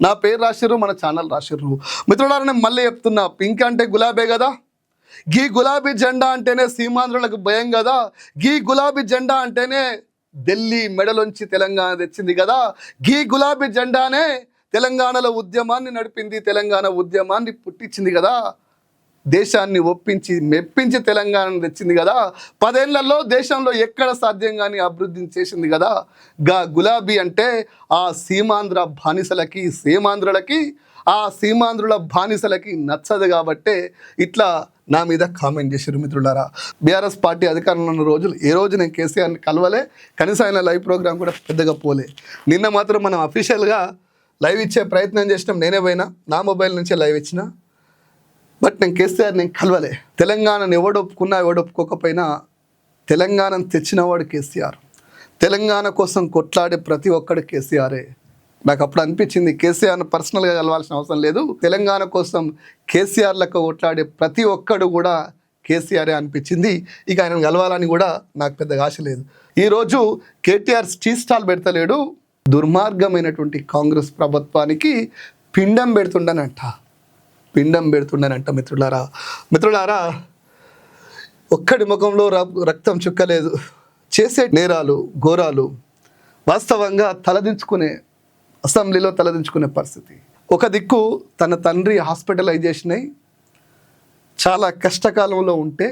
నా పేరు రాసిర్రు మన ఛానల్ రాసిర్రు. మిత్రులారా నేను మళ్ళీ చెప్తున్నా పింక్ అంటే గులాబే కదా? గీ గులాబీ జెండా అంటేనే సీమాంధ్రులకు భయం కదా? గీ గులాబీ జెండా అంటేనే ఢిల్లీ మెడలోంచి తెలంగాణ తెచ్చింది కదా? గీ గులాబీ జెండానే తెలంగాణలో ఉద్యమాన్ని నడిపింది తెలంగాణ ఉద్యమాన్ని పుట్టించింది కదా? దేశాన్ని ఒప్పించి మెప్పించి తెలంగాణను తెచ్చింది కదా. పదేళ్ళలో దేశంలో ఎక్కడ సాధ్యం కానీ అభివృద్ధిని చేసింది కదా. గా గులాబీ అంటే ఆ సీమాంధ్ర బానిసలకి సీమాంధ్రులకి ఆ సీమాంధ్రుల బానిసలకి నచ్చదు కాబట్టే ఇట్లా నా మీద కామెంట్ చేశారు మిత్రులారా. బీఆర్ఎస్ పార్టీ అధికారంలో ఉన్న రోజులు ఏ రోజు నేను కేసీఆర్ని కలవలే కనీసం ఆయన లైవ్ ప్రోగ్రామ్ కూడా పెద్దగా పోలే. నిన్న మాత్రం మనం అఫీషియల్గా లైవ్ ఇచ్చే ప్రయత్నం చేసినాం. నేనే పోయినా నా మొబైల్ నుంచే లైవ్ ఇచ్చిన. బట్ నేను కేసీఆర్ నేను కలవలే. తెలంగాణను ఎవడు ఒప్పుకున్నా ఎవడు ఒప్పుకోకపోయినా తెలంగాణను తెచ్చినవాడు కేసీఆర్. తెలంగాణ కోసం కొట్లాడే ప్రతి ఒక్కడు కేసీఆరే. నాకు అప్పుడు అనిపించింది కేసీఆర్ను పర్సనల్గా కలవాల్సిన అవసరం లేదు. తెలంగాణ కోసం కేసీఆర్ లెక్క కొట్లాడే ప్రతి ఒక్కడు కూడా కేసీఆరే అనిపించింది. ఇక ఆయన కలవాలని కూడా నాకు పెద్దగా ఆశ లేదు. ఈరోజు కేటీఆర్ టీ స్టాల్ పెడతలేడు. దుర్మార్గమైనటువంటి కాంగ్రెస్ ప్రభుత్వానికి పిండం పెడుతుండనంట. పిండం పెడుతుండనంట మిత్రులారా. మిత్రులారా ఒక్కడి ముఖంలో రక్తం చుక్కలేదు. చేసే నేరాలు ఘోరాలు వాస్తవంగా తలదించుకునే అసెంబ్లీలో తలదించుకునే పరిస్థితి. ఒక దిక్కు తన తండ్రి హాస్పిటలైజేషన్ అయి చాలా కష్టకాలంలో ఉంటే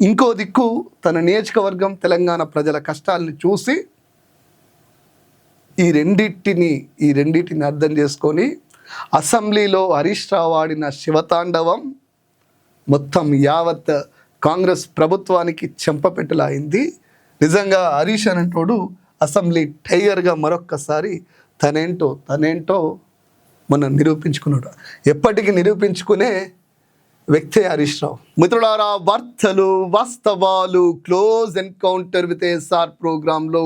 ఇంకో దిక్కు తన నియోజకవర్గం తెలంగాణ ప్రజల కష్టాలని చూసి ఈ రెండింటిని ఈ రెండింటిని అర్థం చేసుకొని అసెంబ్లీలో హరీష్ రావు ఆడిన శివతాండవం మొత్తం యావత్ కాంగ్రెస్ ప్రభుత్వానికి చెంపపెట్టలా అయింది నిజంగా హరీష్ అనేటోడు అసెంబ్లీ టైగర్గా మరొక్కసారి తనేంటో తనేంటో మనం నిరూపించుకున్నాడు. ఎప్పటికీ నిరూపించుకునే వ్యక్తే హరీష్ రావు. మిత్రులారా వార్తలు వాస్తవాలు క్లోజ్ ఎన్కౌంటర్ విత్ ఎస్ఆర్ ప్రోగ్రాంలో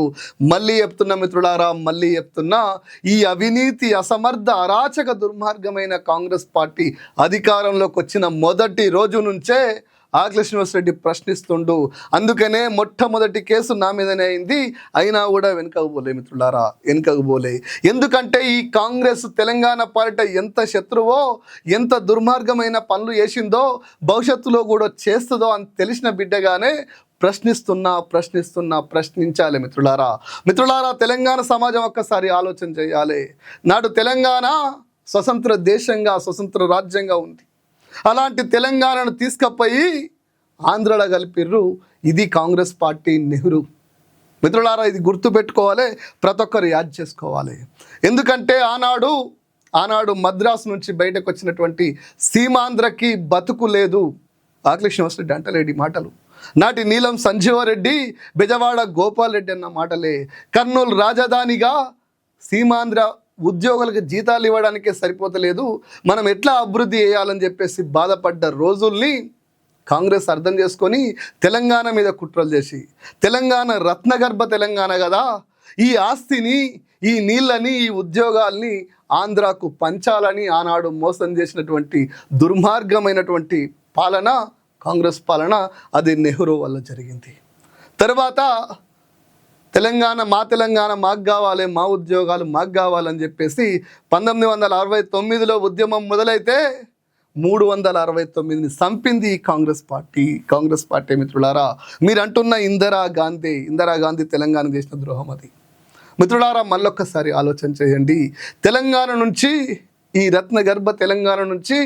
మళ్ళీ చెప్తున్నా మిత్రులారా మళ్ళీ చెప్తున్నా ఈ అవినీతి అసమర్థ అరాచక దుర్మార్గమైన కాంగ్రెస్ పార్టీ అధికారంలోకి వచ్చిన మొదటి రోజు నుంచే ఆకుల శ్రీనివాసరెడ్డి ప్రశ్నిస్తుండు అందుకనే మొట్టమొదటి కేసు నా మీదనే అయింది అయినా కూడా వెనుకకు పోలే మిత్రులారా వెనుకకు పోలే. ఎందుకంటే ఈ కాంగ్రెస్ తెలంగాణ పార్టీ ఎంత శత్రువో ఎంత దుర్మార్గమైన పనులు చేసిందో భవిష్యత్తులో కూడా చేస్తుందో అని తెలిసిన బిడ్డగానే ప్రశ్నిస్తున్నా ప్రశ్నిస్తున్నా ప్రశ్నించాలి మిత్రులారా. మిత్రులారా తెలంగాణ సమాజం ఒక్కసారి ఆలోచన చేయాలి. నాడు తెలంగాణ స్వతంత్ర దేశంగా స్వతంత్ర రాజ్యంగా ఉంది. అలాంటి తెలంగాణను తీసుకపోయి ఆంధ్రలో కలిపిర్రు. ఇది కాంగ్రెస్ పార్టీ నెహ్రూ. మిత్రులారా ఇది గుర్తుపెట్టుకోవాలి ప్రతి ఒక్కరు యాద్ చేసుకోవాలి. ఎందుకంటే ఆనాడు ఆనాడు మద్రాసు నుంచి బయటకు వచ్చినటువంటి సీమాంధ్రకి బతుకు లేదు. ఆకలి శ్రీనివాసరెడ్డి అంటలేడి మాటలు. నాటి నీలం సంజీవరెడ్డి బెజవాడ గోపాల్ రెడ్డి అన్న మాటలే. కర్నూలు రాజధానిగా సీమాంధ్ర ఉద్యోగులకు జీతాలు ఇవ్వడానికే సరిపోతలేదు. మనం ఎట్లా అభివృద్ధి చేయాలని చెప్పేసి బాధపడ్డ రోజుల్ని కాంగ్రెస్ అర్థం చేసుకొని తెలంగాణ మీద కుట్రలు చేసి తెలంగాణ రత్నగర్భ తెలంగాణ కదా ఈ ఆస్తిని ఈ నీళ్ళని ఈ ఉద్యోగాల్ని ఆంధ్రాకు పంచాలని ఆనాడు మోసం చేసినటువంటి దుర్మార్గమైనటువంటి పాలన కాంగ్రెస్ పాలన అది నెహ్రూ వల్ల జరిగింది. తర్వాత తెలంగాణ మా తెలంగాణ మాకు కావాలి మా ఉద్యోగాలు మాకు కావాలని చెప్పేసి పంతొమ్మిది వందల అరవై తొమ్మిదిలో ఉద్యమం మొదలైతే మూడు వందల అరవై తొమ్మిదిని చంపింది ఈ కాంగ్రెస్ పార్టీ. కాంగ్రెస్ పార్టీ మిత్రులారా మీరు అంటున్న ఇందిరా గాంధీ ఇందిరా గాంధీ తెలంగాణ చేసిన ద్రోహం అది. మిత్రులారా మళ్ళొక్కసారి ఆలోచన చేయండి. తెలంగాణ నుంచి ఈ రత్నగర్భ తెలంగాణ నుంచి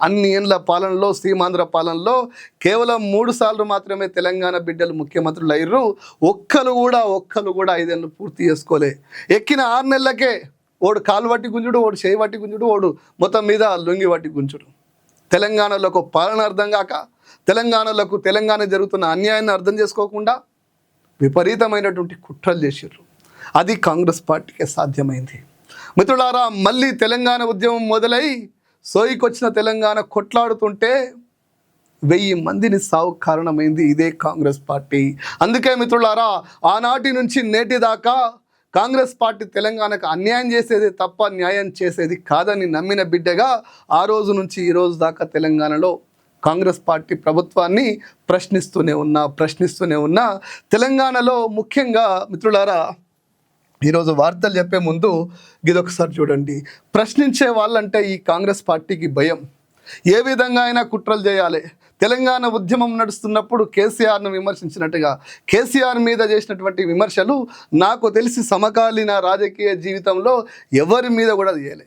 అన్ని ఏళ్ళ పాలనలో సీమాంధ్ర పాలనలో కేవలం మూడు సార్లు మాత్రమే తెలంగాణ బిడ్డలు ముఖ్యమంత్రులు అయ్యారు ఒక్కరు కూడా ఒక్కరు కూడా ఐదేళ్ళు పూర్తి చేసుకోలే. ఎక్కిన ఆరు నెలలకే ఓడు కాలు గుంజుడు ఓడు చేయి పట్టి గుంజుడు ఓడు మొత్తం మీద లొంగి పట్టి గుంజుడు. తెలంగాణలోకి పాలన అర్థం కాక తెలంగాణలకు తెలంగాణ జరుగుతున్న అన్యాయాన్ని అర్థం చేసుకోకుండా విపరీతమైనటువంటి కుట్రలు చేసారు అది కాంగ్రెస్ పార్టీకే సాధ్యమైంది. మిత్రులారా మళ్ళీ తెలంగాణ ఉద్యమం మొదలై సోయికొచ్చిన తెలంగాణ కొట్లాడుతుంటే వెయ్యి మందిని సావు కారణమైంది ఇదే కాంగ్రెస్ పార్టీ. అందుకే మిత్రులారా ఆనాటి నుంచి నేటి దాకా కాంగ్రెస్ పార్టీ తెలంగాణకు అన్యాయం చేసేది తప్ప న్యాయం చేసేది కాదని నమ్మిన బిడ్డగా ఆ రోజు నుంచి ఈ రోజు దాకా తెలంగాణలో కాంగ్రెస్ పార్టీ ప్రభుత్వాన్ని ప్రశ్నిస్తూనే ఉన్నా ప్రశ్నిస్తూనే ఉన్నా తెలంగాణలో ముఖ్యంగా మిత్రులారా ఈరోజు వార్తలు చెప్పే ముందు ఇదొకసారి చూడండి. ప్రశ్నించే వాళ్ళంటే ఈ కాంగ్రెస్ పార్టీకి భయం. ఏ విధంగా అయినా కుట్రలు చేయాలి. తెలంగాణ ఉద్యమం నడుస్తున్నప్పుడు కేసీఆర్ను విమర్శించినట్టుగా కేసీఆర్ మీద చేసినటువంటి విమర్శలు నాకు తెలిసి సమకాలీన రాజకీయ జీవితంలో ఎవరి మీద కూడా చేయలే.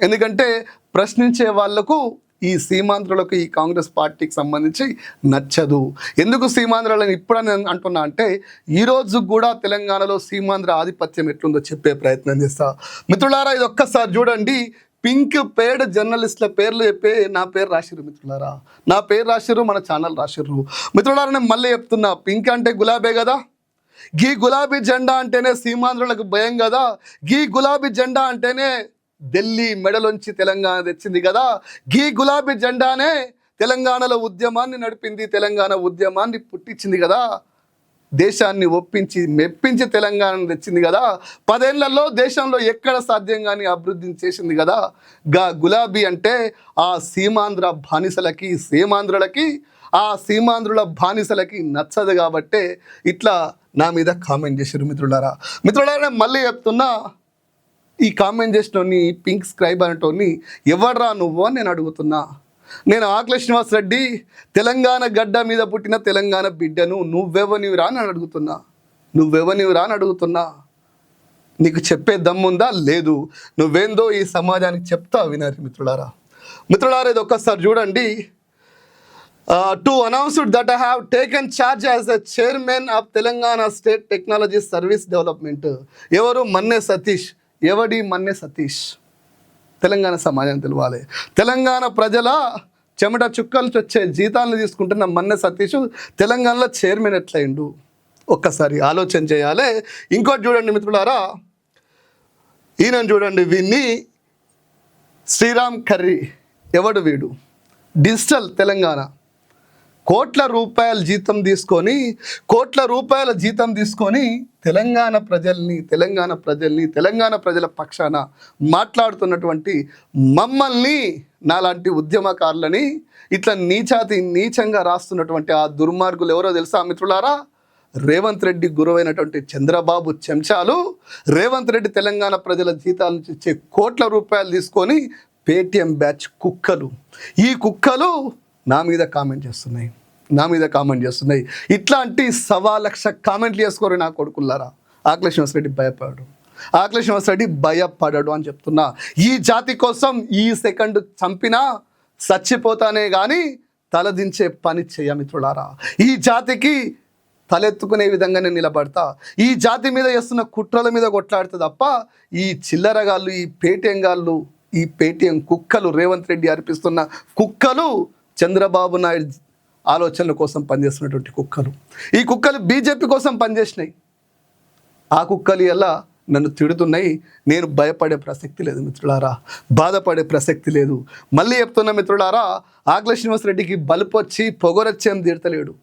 ఎందుకంటే ప్రశ్నించే వాళ్ళకు ఈ సీమాంధ్రులకు ఈ కాంగ్రెస్ పార్టీకి సంబంధించి నచ్చదు. ఎందుకు సీమాంధ్రులను ఇప్పుడు నేను అంటున్నా అంటే ఈరోజు కూడా తెలంగాణలో సీమాంధ్ర ఆధిపత్యం ఎట్లుందో చెప్పే ప్రయత్నం చేస్తా. మిత్రులారా ఇది ఒక్కసారి చూడండి. పింక్ పేడ్ జర్నలిస్టుల పేర్లు చెప్పే నా పేరు రాసిర్రు మిత్రులారా. నా పేరు రాసిర్రు మన ఛానల్ రాసిర్రు. మిత్రులారా నేను మళ్ళీ చెప్తున్నా. పింక్ అంటే గులాబే కదా? గీ గులాబీ జెండా అంటేనే సీమాంధ్రులకు భయం కదా? గీ గులాబీ జెండా అంటేనే ఢిల్లీ మెడలోంచి తెలంగాణ తెచ్చింది కదా. గీ గులాబీ జెండానే తెలంగాణలో ఉద్యమాన్ని నడిపింది తెలంగాణ ఉద్యమాన్ని పుట్టించింది కదా. దేశాన్ని ఒప్పించి మెప్పించి తెలంగాణ తెచ్చింది కదా. పదేళ్ళలో దేశంలో ఎక్కడ సాధ్యం కానీ అభివృద్ధిని చేసింది కదా. గా గులాబీ అంటే ఆ సీమాంధ్ర బానిసలకి సీమాంధ్రులకి ఆ సీమాంధ్రుల బానిసలకి నచ్చదు కాబట్టే ఇట్లా నా మీద కామెంట్ చేశారు మిత్రులారా. మిత్రులారా మళ్ళీ చెప్తున్నా ఈ కామెంట్ చేసినోని పింక్ స్క్రైబ్ అనేటోని ఎవడ్రా నువ్వు అని నేను అడుగుతున్నా. నేను ఆకుల శ్రీనివాస్ రెడ్డి తెలంగాణ గడ్డ మీద పుట్టిన తెలంగాణ బిడ్డను నువ్వెవనివిరా అని అడుగుతున్నా. నువ్వెవనివిరా అని అడుగుతున్నా. నీకు చెప్పే దమ్ముందా? లేదు. నువ్వేందో ఈ సమాజానికి చెప్తా వినారు మిత్రులారా. మిత్రులారా ఇది ఒక్కసారి చూడండి. To announced that I have taken charge as the chairman of Telangana state technology service development ఎవరు? మన్నే సతీష్. ఎవడి మన్నె సతీష్? తెలంగాణ సమాజం తెలవాలి. తెలంగాణ ప్రజల చెమట చుక్కలు వచ్చే జీతాలను తీసుకుంటున్న మన్నె సతీష్ తెలంగాణలో చైర్మన్ ఎట్లయిండు? ఒక్కసారి ఆలోచన చేయాలి. ఇంకోటి చూడండి మిత్రులారా. ఈయన చూడండి వీన్ని. శ్రీరామ్ కర్రీ. ఎవడు వీడు? డిజిటల్ తెలంగాణ. కోట్ల రూపాయల జీతం తీసుకొని కోట్ల రూపాయల జీతం తీసుకొని తెలంగాణ ప్రజల్ని తెలంగాణ ప్రజల్ని తెలంగాణ ప్రజల పక్షాన మాట్లాడుతున్నటువంటి మమ్మల్ని నాలాంటి ఉద్యమకారులని ఇట్లా నీచాతి నీచంగా రాస్తున్నటువంటి ఆ దుర్మార్గులు ఎవరో తెలుసా మిత్రులారా? రేవంత్ రెడ్డి గురువైనటువంటి చంద్రబాబు చెంచాలు రేవంత్ రెడ్డి తెలంగాణ ప్రజల జీతాల నుంచి ఇచ్చే కోట్ల రూపాయలు తీసుకొని పేటిఎం బ్యాచ్ కుక్కలు. ఈ కుక్కలు నా మీద కామెంట్ చేస్తున్నాయి. నా మీద కామెంట్ చేస్తున్నాయి. ఇట్లాంటి సవా లక్ష కామెంట్లు చేసుకోరు నా కొడుకుల్లారా. ఆకుల రెడ్డి భయపడాడు. ఆకుల రెడ్డి భయపడడు అని చెప్తున్నా. ఈ జాతి కోసం ఈ సెకండ్ చంపినా చచ్చిపోతానే కానీ తలదించే పని చేయ మిత్రులారా. ఈ జాతికి తలెత్తుకునే విధంగా నేను నిలబడతా. ఈ జాతి మీద చేస్తున్న కుట్రల మీద కొట్లాడుతా తప్ప ఈ చిల్లరగాళ్ళు ఈ పేటీఎంగాళ్ళు ఈ పేటీఎం కుక్కలు రేవంత్ రెడ్డి అర్పిస్తున్న కుక్కలు చంద్రబాబు నాయుడు ఆలోచనల కోసం పనిచేస్తున్నటువంటి కుక్కలు. ఈ కుక్కలు బీజేపీ కోసం పనిచేసినాయి. ఆ కుక్కలు ఎలా నన్ను తిడుతున్నాయి? నేను భయపడే ప్రసక్తి లేదు మిత్రులారా. బాధపడే ప్రసక్తి లేదు. మళ్ళీ చెప్తున్న మిత్రులారా ఆగ్ల శ్రీనివాసరెడ్డికి బలుపొచ్చి పొగరొచ్చేం తీర్తలేడు.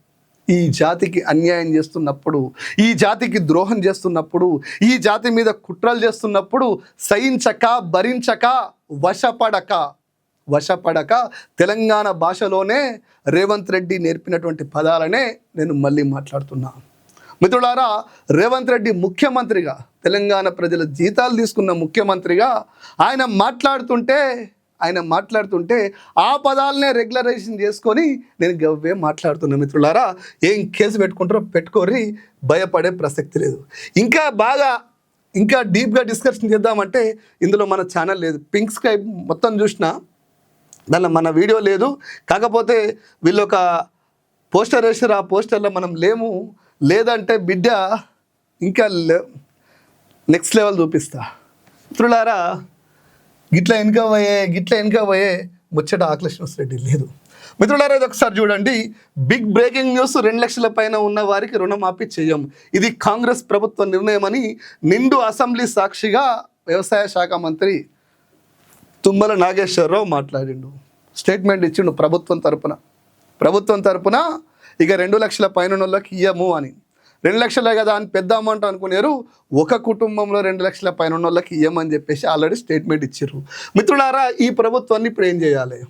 ఈ జాతికి అన్యాయం చేస్తున్నప్పుడు ఈ జాతికి ద్రోహం చేస్తున్నప్పుడు ఈ జాతి మీద కుట్రలు చేస్తున్నప్పుడు సహించక భరించక వశపడక. వశపడక తెలంగాణ భాషలోనే రేవంత్ రెడ్డి నేర్పినటువంటి పదాలనే నేను మళ్ళీ మాట్లాడుతున్నా. మిత్రులారా రేవంత్ రెడ్డి ముఖ్యమంత్రిగా తెలంగాణ ప్రజల జీతాలు తీసుకున్న ముఖ్యమంత్రిగా ఆయన మాట్లాడుతుంటే ఆయన మాట్లాడుతుంటే ఆ పదాలనే రెగ్యులరైజేషన్ చేసుకొని నేను గవ్వే మాట్లాడుతున్నా మిత్రులారా. ఏం కేసు పెట్టుకుంటారో పెట్టుకోరి భయపడే ప్రసక్తి లేదు. ఇంకా బాగా ఇంకా డీప్గా డిస్కషన్ చేద్దామంటే ఇందులో మన ఛానల్ లేదు. పింక్ స్కై మొత్తం చూసినా దానిలో మన వీడియో లేదు. కాకపోతే వీళ్ళు ఒక పోస్టర్ వేసారు ఆ పోస్టర్లో మనం లేము. లేదంటే బిడ్డ ఇంకా నెక్స్ట్ లెవెల్ చూపిస్తా. మిత్రులారా గిట్ల వెనుక పోయే గిట్ల వెనుక పోయే ముచ్చట ఆకలేశ్వర రెడ్డి లేదు. మిత్రులారా ఇది ఒకసారి చూడండి. బిగ్ బ్రేకింగ్ న్యూస్ రెండు లక్షల పైన ఉన్న వారికి రుణమాఫీ చేయం. ఇది కాంగ్రెస్ ప్రభుత్వ నిర్ణయం అని నిండు అసెంబ్లీ సాక్షిగా వ్యవసాయ శాఖ మంత్రి తుమ్మల నాగేశ్వరరావు మాట్లాడిండు. స్టేట్మెంట్ ఇచ్చిండు ప్రభుత్వం తరపున. ప్రభుత్వం తరపున ఇక రెండు లక్షల పైన వాళ్ళకి ఇయ్యము అని. రెండు లక్షలే కదా అని పెద్ద అమౌంట్ అనుకునేరు. ఒక కుటుంబంలో రెండు లక్షల పైన వాళ్ళకి ఇయ్యమని చెప్పేసి ఆల్రెడీ స్టేట్మెంట్ ఇచ్చారు మిత్రులారా ఈ ప్రభుత్వాన్ని ఇప్పుడు ఏం చేయాలి?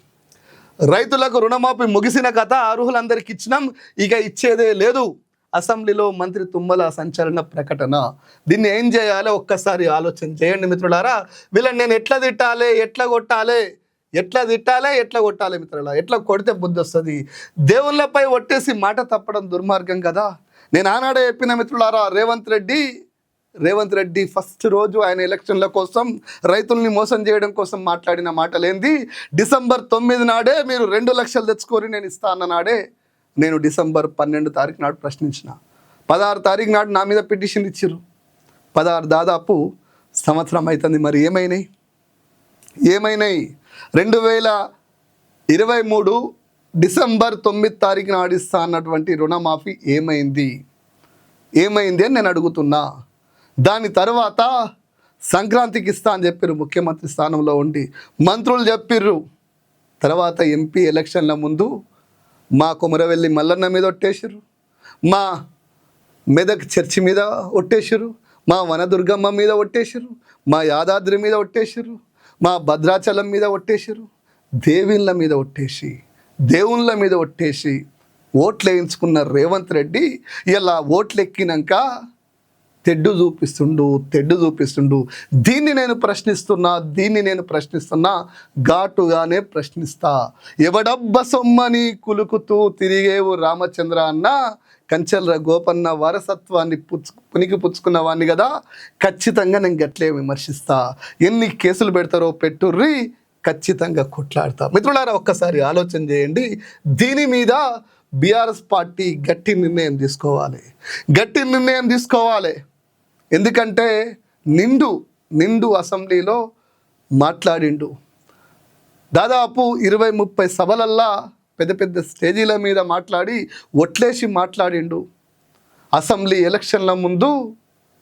రైతులకు రుణమాఫీ ముగిసిన కథ అర్హులందరికి ఇచ్చినాం. ఇక ఇచ్చేదే లేదు. అసెంబ్లీలో మంత్రి తుమ్మల సంచలన ప్రకటన. దీన్ని ఏం చేయాలో? ఒక్కసారి ఆలోచన చేయండి మిత్రులారా. వీళ్ళని నేను ఎట్లా తిట్టాలి? ఎట్లా కొట్టాలి? ఎట్లా తిట్టాలి? ఎట్లా కొట్టాలి మిత్రులా ఎట్లా కొడితే బుద్ధి వస్తుంది? దేవుళ్ళపై ఒట్టేసి మాట తప్పడం దుర్మార్గం కదా. నేను ఆనాడే చెప్పిన మిత్రులారా రేవంత్ రెడ్డి రేవంత్ రెడ్డి ఫస్ట్ రోజు ఆయన ఎలక్షన్ల కోసం రైతుల్ని మోసం చేయడం కోసం మాట్లాడిన మాటలేంది? డిసెంబర్ తొమ్మిది నాడే మీరు రెండు లక్షలు తెచ్చుకొని నేను ఇస్తా అన్న నాడే. నేను డిసెంబర్ పన్నెండు తారీఖు నాడు ప్రశ్నించిన. పదహారు తారీఖు నాడు నా మీద పిటిషన్ ఇచ్చిర్రు. పదహారు దాదాపు సంవత్సరం అవుతుంది మరి ఏమైనాయి? ఏమైనాయి? రెండు వేల ఇరవై మూడు డిసెంబర్ తొమ్మిది తారీఖు నాడిస్తా అన్నటువంటి రుణమాఫీ ఏమైంది? ఏమైంది అని నేను అడుగుతున్నా. దాని తర్వాత సంక్రాంతికి ఇస్తా అని చెప్పారు ముఖ్యమంత్రి స్థానంలో ఉండి. మంత్రులు చెప్పిర్రు. తర్వాత ఎంపీ ఎలక్షన్ల ముందు మా కుమరవెల్లి మల్లన్న మీద ఒట్టేశారు మా మెదక్ చర్చి మీద ఒట్టేశారు మా వనదుర్గమ్మ మీద ఒట్టేశారు మా యాదాద్రి మీద ఒట్టేశారు మా భద్రాచలం మీద ఒట్టేశారు దేవుళ్ళ మీద ఒట్టేసి దేవుళ్ళ మీద ఒట్టేసి ఓట్లు వేయించుకున్న రేవంత్ రెడ్డి ఇలా ఓట్లు ఎక్కినాక తెడ్డు చూపిస్తుండు తెడ్డు చూపిస్తుండు. దీన్ని నేను ప్రశ్నిస్తున్నా దీన్ని నేను ప్రశ్నిస్తున్నా ఘాటుగానే ప్రశ్నిస్తా. ఎవడబ్బ సొమ్మని కులుకుతూ తిరిగేవు రామచంద్ర అన్న కంచెల గోపన్న వారసత్వాన్ని పుచ్చు పునికి పుచ్చుకున్న వాడిని కదా ఖచ్చితంగా నేను గట్లే విమర్శిస్తా. ఎన్ని కేసులు పెడతారో పెట్టుర్రి ఖచ్చితంగా కొట్లాడతా. మిత్రులారా ఒక్కసారి ఆలోచన చేయండి. దీని మీద బీఆర్ఎస్ పార్టీ గట్టి నిర్ణయం తీసుకోవాలి. గట్టి నిర్ణయం తీసుకోవాలి. ఎందుకంటే నిండు నిండు అసెంబ్లీలో మాట్లాడిండు. దాదాపు ఇరవై ముప్పై సభలల్లా పెద్ద పెద్ద స్టేజీల మీద మాట్లాడి ఒట్లేసి మాట్లాడిండు. అసెంబ్లీ ఎలక్షన్ల ముందు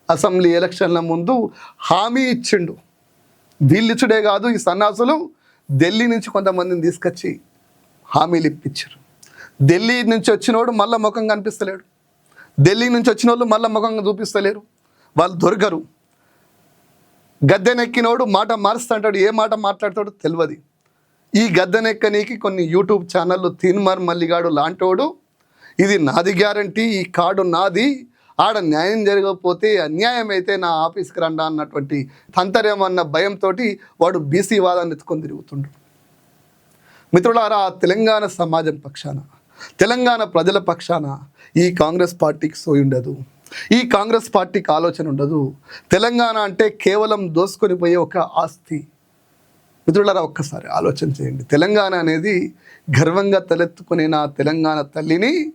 అసెంబ్లీ ఎలక్షన్ల ముందు హామీ ఇచ్చిండు. వీళ్ళిచ్చుడే కాదు ఈ సన్నాసులు ఢిల్లీ నుంచి కొంతమందిని తీసుకొచ్చి హామీలు ఇప్పించారు. ఢిల్లీ నుంచి వచ్చినోడు మళ్ళీ ముఖం కనిపిస్తలేడు. ఢిల్లీ నుంచి వచ్చిన వాళ్ళు మళ్ళీ ముఖంగా చూపిస్తలేరు. వాళ్ళు దొరకరు. గద్దెనెక్కినోడు మాట మారుస్తుంటాడు ఏ మాట మాట్లాడతాడో తెలియదు ఈ గద్దెనెక్కనీకి కొన్ని యూట్యూబ్ ఛానళ్ళు తీన్మార్ మల్లిగాడు లాంటోడు. ఇది నాది గ్యారంటీ ఈ కార్డు నాది. ఆడ న్యాయం జరగకపోతే అన్యాయం అయితే నా ఆఫీస్కి రండా అన్నటువంటి తంతరేమన్న భయంతో వాడు బీసీ వాదాన్ని ఎత్తుకొని తిరుగుతుండు. మిత్రులారా తెలంగాణ సమాజం పక్షాన తెలంగాణ ప్రజల పక్షాన ఈ కాంగ్రెస్ పార్టీకి సోయి ఉండదు ఈ కాంగ్రెస్ పార్టీకి ఆలోచన ఉండదు. తెలంగాణ అంటే కేవలం దోసుకొని పోయే ఒక ఆస్తి. మిత్రులారా ఒక్కసారి ఆలోచన చేయండి. తెలంగాణ అనేది గర్వంగా తలెత్తుకునే నా తెలంగాణ తల్లిని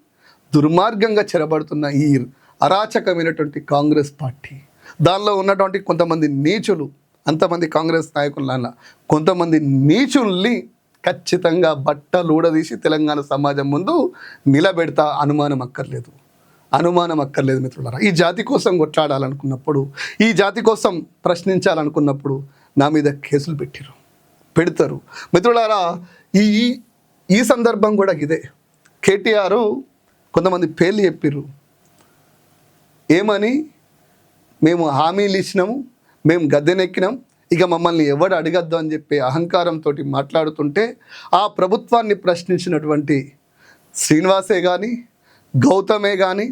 దుర్మార్గంగా చెరబడుతున్న ఈ అరాచకమైనటువంటి కాంగ్రెస్ పార్టీ. దానిలో ఉన్నటువంటి కొంతమంది నీచులు అంతమంది కాంగ్రెస్ నాయకుల కొంతమంది నీచుల్ని ఖచ్చితంగా బట్టలు ఊడదీసి తెలంగాణ సమాజం ముందు నిలబెడతా అనుమానం అక్కర్లేదు. అనుమానం అక్కర్లేదు మిత్రులారా. ఈ జాతి కోసం కొట్లాడాలనుకున్నప్పుడు ఈ జాతి కోసం ప్రశ్నించాలనుకున్నప్పుడు నా మీద కేసులు పెట్టారు పెడతారు. మిత్రులారా ఈ ఈ- సందర్భం కూడా ఇదే. కేటీఆర్ కొంతమంది పేర్లు చెప్పిర్రు. ఏమని? మేము హామీలు ఇచ్చినాము మేము గద్దెనెక్కినాం ఇక మమ్మల్ని ఎవడు అడగద్దు అని చెప్పి అహంకారంతో మాట్లాడుతుంటే ఆ ప్రభుత్వాన్ని ప్రశ్నించినటువంటి శ్రీనివాసే కానీ గౌతమే కానీ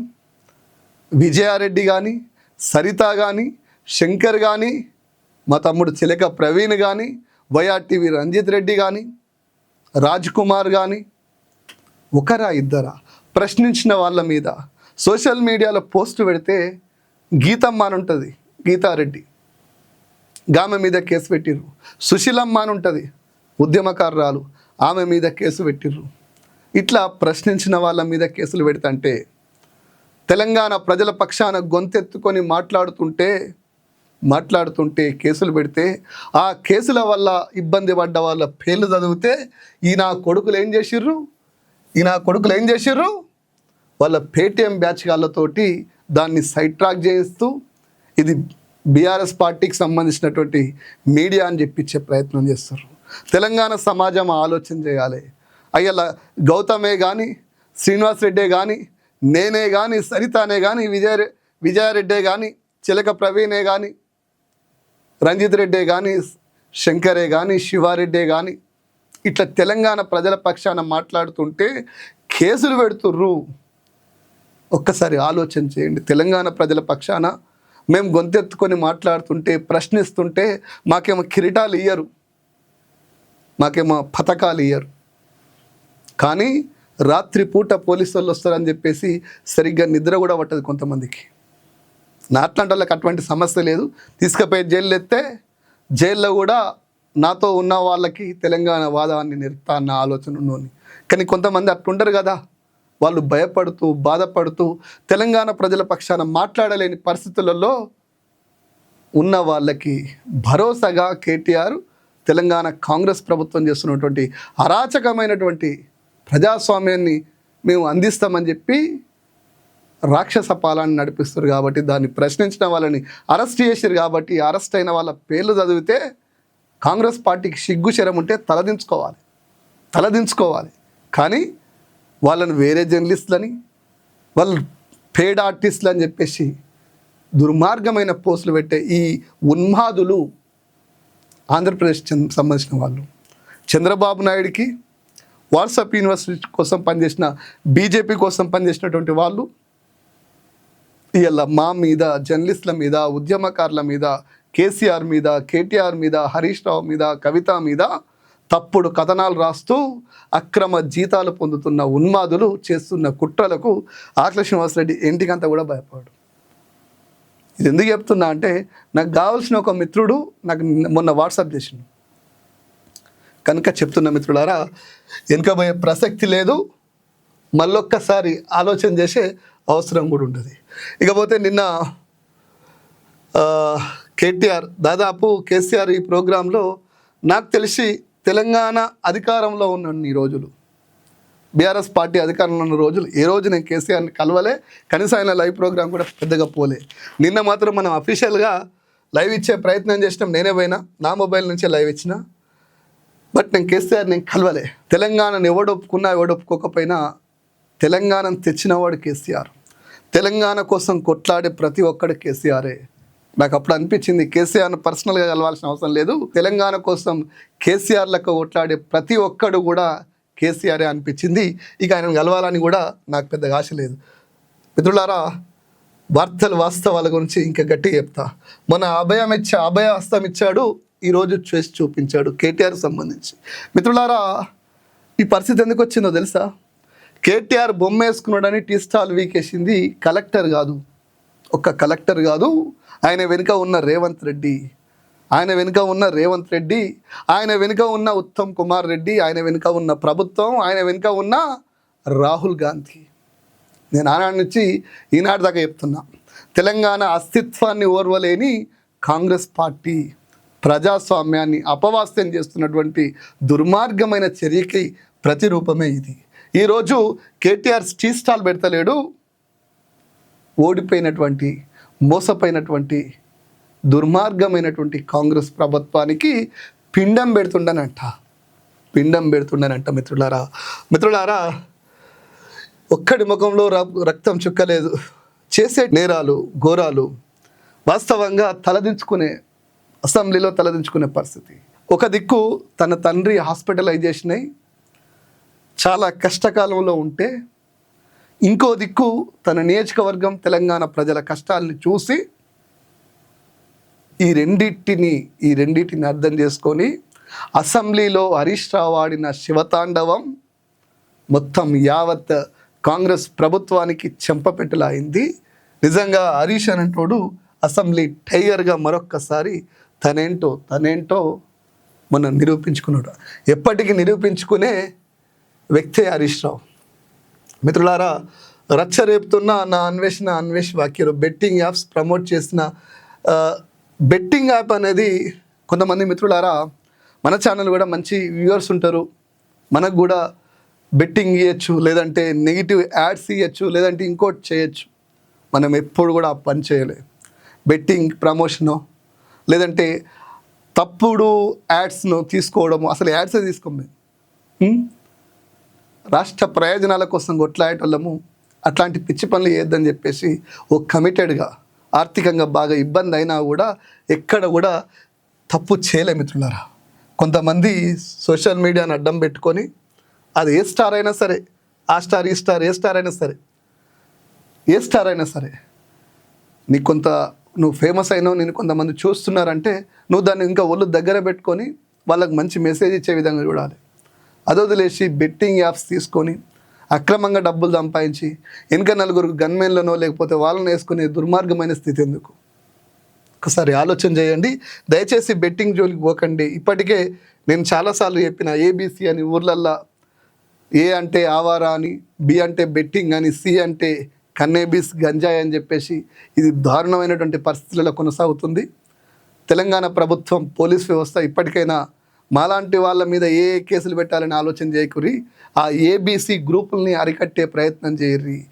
విజయారెడ్డి కానీ సరిత కానీ శంకర్ కానీ మా తమ్ముడు చిలక ప్రవీణ్ కానీ వైఆర్టీవీ రంజిత్ రెడ్డి కానీ రాజ్ కుమార్ కానీ ఒకరా ఇద్దరా? ప్రశ్నించిన వాళ్ళ మీద సోషల్ మీడియాలో పోస్ట్ పెడితే గీతమ్మ అని ఉంటుంది గీతారెడ్డి. గామె మీద కేసు పెట్టిర్రు. సుశీలమ్మ అని ఉంటుంది ఉద్యమకారురాలు ఆమె మీద కేసు పెట్టిర్రు. ఇట్లా ప్రశ్నించిన వాళ్ళ మీద కేసులు పెడతంటే తెలంగాణ ప్రజల పక్షాన గొంతెత్తుకొని మాట్లాడుతుంటే మాట్లాడుతుంటే కేసులు పెడితే ఆ కేసుల వల్ల ఇబ్బంది పడ్డ వాళ్ళ పేర్లు చదివితే ఈ నా కొడుకులు ఏం చేసిర్రు? ఈ నా కొడుకులు ఏం చేసిర్రు? వాళ్ళ పేటిఎం బ్యాచ్ వాళ్ళతోటి దాన్ని సైడ్ ట్రాక్ చేయిస్తూ ఇది బీఆర్ఎస్ పార్టీకి సంబంధించినటువంటి మీడియా అని చెప్పించే ప్రయత్నం చేస్తారు. తెలంగాణ సమాజం ఆలోచన చేయాలి. అయ్యలా గౌతమే కానీ శ్రీనివాస్ రెడ్డే కానీ నేనే కానీ సరితానే కానీ విజయ విజయారెడ్డే కానీ చిలక ప్రవీణే కానీ రంజిత్ రెడ్డే కానీ శంకరే కానీ శివారెడ్డే కానీ ఇట్లా తెలంగాణ ప్రజల పక్షాన మాట్లాడుతుంటే కేసులు పెడుతుర్రు. ఒక్కసారి ఆలోచన చేయండి. తెలంగాణ ప్రజల పక్షాన మేము గొంతెత్తుకొని మాట్లాడుతుంటే ప్రశ్నిస్తుంటే మాకేమో కిరీటాలు ఇయ్యరు. మాకేమో పథకాలు ఇయ్యరు. కానీ రాత్రిపూట పోలీసు వాళ్ళు వస్తారని చెప్పేసి సరిగ్గా నిద్ర కూడా పట్టదు కొంతమందికి. నా అట్లాంటి వాళ్ళకి అటువంటి సమస్య లేదు. తీసుకుపోయి జైలు ఎత్తే జైల్లో కూడా నాతో ఉన్న వాళ్ళకి తెలంగాణ వాదాన్ని నిరుతా అన్న ఆలోచన ఉన్నోని కానీ కొంతమంది అట్టుండరు కదా. వాళ్ళు భయపడుతూ బాధపడుతూ తెలంగాణ ప్రజల పక్షాన మాట్లాడలేని పరిస్థితులలో ఉన్న వాళ్ళకి భరోసాగా కేటీఆర్ తెలంగాణ కాంగ్రెస్ ప్రభుత్వం చేస్తున్నటువంటి అరాచకమైనటువంటి ప్రజాస్వామ్యాన్ని మేము అందిస్తామని చెప్పి రాక్షస పాలన నడిపిస్తారు కాబట్టి దాన్ని ప్రశ్నించిన వాళ్ళని అరెస్ట్ చేశారు కాబట్టి అరెస్ట్ అయిన వాళ్ళ పేర్లు చదివితే కాంగ్రెస్ పార్టీకి సిగ్గు శరం ఉంటే తలదించుకోవాలి. తలదించుకోవాలి. కానీ వాళ్ళని వేరే జర్నలిస్టులని వాళ్ళు పేడ్ ఆర్టిస్టులు అని చెప్పేసి దుర్మార్గమైన పోస్టులు పెట్టే ఈ ఉన్మాదులు ఆంధ్రప్రదేశ్ సంబంధించిన వాళ్ళు. చంద్రబాబు నాయుడికి వాట్సాప్ యూనివర్సిటీ కోసం పనిచేసిన బీజేపీ కోసం పనిచేసినటువంటి వాళ్ళు ఇవాళ మా మీద జర్నలిస్టుల మీద ఉద్యమకారుల మీద కేసీఆర్ మీద కేటీఆర్ మీద హరీష్ రావు మీద కవిత మీద తప్పుడు కథనాలు రాస్తూ అక్రమ జీతాలు పొందుతున్న ఉన్మాదులు చేస్తున్న కుట్రలకు ఆకుల శ్రీనివాసరెడ్డి ఇంటికంతా కూడా భయపడు ఇది ఎందుకు చెప్తున్నా అంటే నాకు కావాల్సిన ఒక మిత్రుడు నాకు మొన్న వాట్సాప్ చేసిండు. కనుక చెప్తున్న మిత్రులారా వెనుకబోయే ప్రసక్తి లేదు. మళ్ళొక్కసారి ఆలోచన చేసే అవసరం కూడా ఉంటుంది. ఇకపోతే నిన్న కేటీఆర్ దాదాపు కేసీఆర్ ఈ ప్రోగ్రాంలో నాకు తెలిసి తెలంగాణ అధికారంలో ఉన్న ఈ రోజులు. బీఆర్ఎస్ పార్టీ అధికారంలో ఉన్న రోజులు ఏ రోజు నేను కేసీఆర్ని కలవలే కనీసం ఆయన లైవ్ ప్రోగ్రామ్ కూడా పెద్దగా పోలే. నిన్న మాత్రం మనం అఫీషియల్గా లైవ్ ఇచ్చే ప్రయత్నం చేసినాం. నేనే పోయినా నా మొబైల్ నుంచే లైవ్ ఇచ్చిన. బట్ నేను కేసీఆర్ నేను కలవలే. తెలంగాణను ఎవడు ఒప్పుకున్నా ఎవడు ఒప్పుకోకపోయినా తెలంగాణను తెచ్చినవాడు కేసీఆర్. తెలంగాణ కోసం కొట్లాడే ప్రతి ఒక్కడు కేసీఆరే. నాకు అప్పుడు అనిపించింది కేసీఆర్ను పర్సనల్గా కలవాల్సిన అవసరం లేదు. తెలంగాణ కోసం కేసీఆర్ లెక్క కొట్లాడే ప్రతి ఒక్కడు కూడా కేసీఆరే అనిపించింది. ఇక ఆయన కలవాలని కూడా నాకు పెద్దగా ఆశ లేదు. మిత్రులారా వార్తలు వాస్తవాల గురించి ఇంకా గట్టిగా చెప్తా. మన అభయం ఇచ్చా అభయ హస్తం ఇచ్చాడు ఈరోజు చేసి చూపించాడు కేటీఆర్ సంబంధించి. మిత్రులారా ఈ పరిస్థితి ఎందుకు వచ్చిందో తెలుసా? కేటీఆర్ బొమ్మ వేసుకున్నాడని టీ స్టాల్ వీకేసింది కలెక్టర్ కాదు. ఒక్క కలెక్టర్ కాదు ఆయన వెనుక ఉన్న రేవంత్ రెడ్డి. ఆయన వెనుక ఉన్న రేవంత్ రెడ్డి ఆయన వెనుక ఉన్న ఉత్తమ్ కుమార్ రెడ్డి ఆయన వెనుక ఉన్న ప్రభుత్వం ఆయన వెనుక ఉన్న రాహుల్ గాంధీ. నేను ఆనాడు నుంచి ఈనాటి దాకా చెప్తున్నా తెలంగాణ అస్తిత్వాన్ని ఓర్వలేని కాంగ్రెస్ పార్టీ. ప్రజాస్వామ్యాన్ని అపవాస్యం చేస్తున్నటువంటి దుర్మార్గమైన చర్యకి ప్రతిరూపమే ఇది. ఈరోజు కేటీఆర్ టీ స్టాల్ పెడతలేడు ఓడిపోయినటువంటి మోసపోయినటువంటి దుర్మార్గమైనటువంటి కాంగ్రెస్ ప్రభుత్వానికి పిండం పెడుతుండనంట. పిండం పెడుతుండనంట మిత్రులారా. మిత్రులారా ఒక్కడి ముఖంలో రక్తం చుక్కలేదు. చేసే నేరాలు ఘోరాలు వాస్తవంగా తలదించుకునే అసెంబ్లీలో తలదించుకునే పరిస్థితి. ఒక దిక్కు తన తండ్రి హాస్పిటలైజేషన్ అయి చాలా కష్టకాలంలో ఉంటే ఇంకో దిక్కు తన నియోజకవర్గం తెలంగాణ ప్రజల కష్టాలని చూసి ఈ రెండింటిని ఈ రెండింటిని అర్థం చేసుకొని అసెంబ్లీలో హరీష్ రావు ఆడిన శివతాండవం మొత్తం యావత్ కాంగ్రెస్ ప్రభుత్వానికి చెంపపెట్టలా అయింది నిజంగా హరీష్ అనేటోడు అసెంబ్లీ టైగర్గా మరొక్కసారి తనేంటో తనేంటో మనం నిరూపించుకున్నాడు. ఎప్పటికీ నిరూపించుకునే వ్యక్తే హరీష్ రావు మిత్రులారా రచ్చ రేపుతున్న నా అన్వేషణ అన్వేష్ వాక్యలు బెట్టింగ్ యాప్స్ ప్రమోట్ చేసిన బెట్టింగ్ యాప్ అనేది కొంతమంది మిత్రులారా మన ఛానల్ కూడా మంచి వ్యూవర్స్ ఉంటారు. మనకు కూడా బెట్టింగ్ ఇవ్వచ్చు లేదంటే నెగిటివ్ యాడ్స్ ఇవ్వచ్చు లేదంటే ఇంకోటి చేయొచ్చు. మనం ఎప్పుడు కూడా ఆ పని చేయలే. బెట్టింగ్ ప్రమోషను లేదంటే తప్పుడు యాడ్స్ను తీసుకోవడము అసలు యాడ్సే తీసుకోం మేము? రాష్ట్ర ప్రయోజనాల కోసం కొట్లాడేటోళ్ళము అట్లాంటి పిచ్చి పనులు చేయొద్దని చెప్పేసి ఓ కమిటెడ్గా ఆర్థికంగా బాగా ఇబ్బంది అయినా కూడా ఎక్కడ కూడా తప్పు చేయలే మిత్రులారా. కొంతమంది సోషల్ మీడియాను అడ్డం పెట్టుకొని అది ఏ స్టార్ అయినా సరే ఆ స్టార్ ఈ స్టార్ ఏ స్టార్ అయినా సరే ఏ స్టార్ అయినా సరే నీకు కొంత నువ్వు ఫేమస్ అయినావు నేను కొంతమంది చూస్తున్నారంటే నువ్వు దాన్ని ఇంకా ఒళ్ళు దగ్గర పెట్టుకొని వాళ్ళకి మంచి మెసేజ్ ఇచ్చే విధంగా చూడాలి. అదొదిలేసి బెట్టింగ్ యాప్స్ తీసుకొని అక్రమంగా డబ్బులు సంపాదించి ఇంకా నలుగురు గన్మెన్లనో లేకపోతే వాళ్ళని వేసుకునే దుర్మార్గమైన స్థితి ఎందుకు? ఒకసారి ఆలోచన చేయండి. దయచేసి బెట్టింగ్ జోలికి పోకండి. ఇప్పటికే నేను చాలాసార్లు చెప్పిన ఏబీసీ అని ఊర్లల్లో ఏ అంటే ఆవారా అని బి అంటే బెట్టింగ్ అని సి అంటే కన్నేబిస్ గంజాయి అని చెప్పేసి ఇది దారుణమైనటువంటి పరిస్థితులలో కొనసాగుతుంది. తెలంగాణ ప్రభుత్వం పోలీస్ వ్యవస్థ ఇప్పటికైనా మాలాంటి వాళ్ళ మీద ఏ ఏ కేసులు పెట్టాలని ఆలోచన చేయకురి ఆ ఏబీసీ గ్రూపుల్ని అరికట్టే ప్రయత్నం చేయర్రి.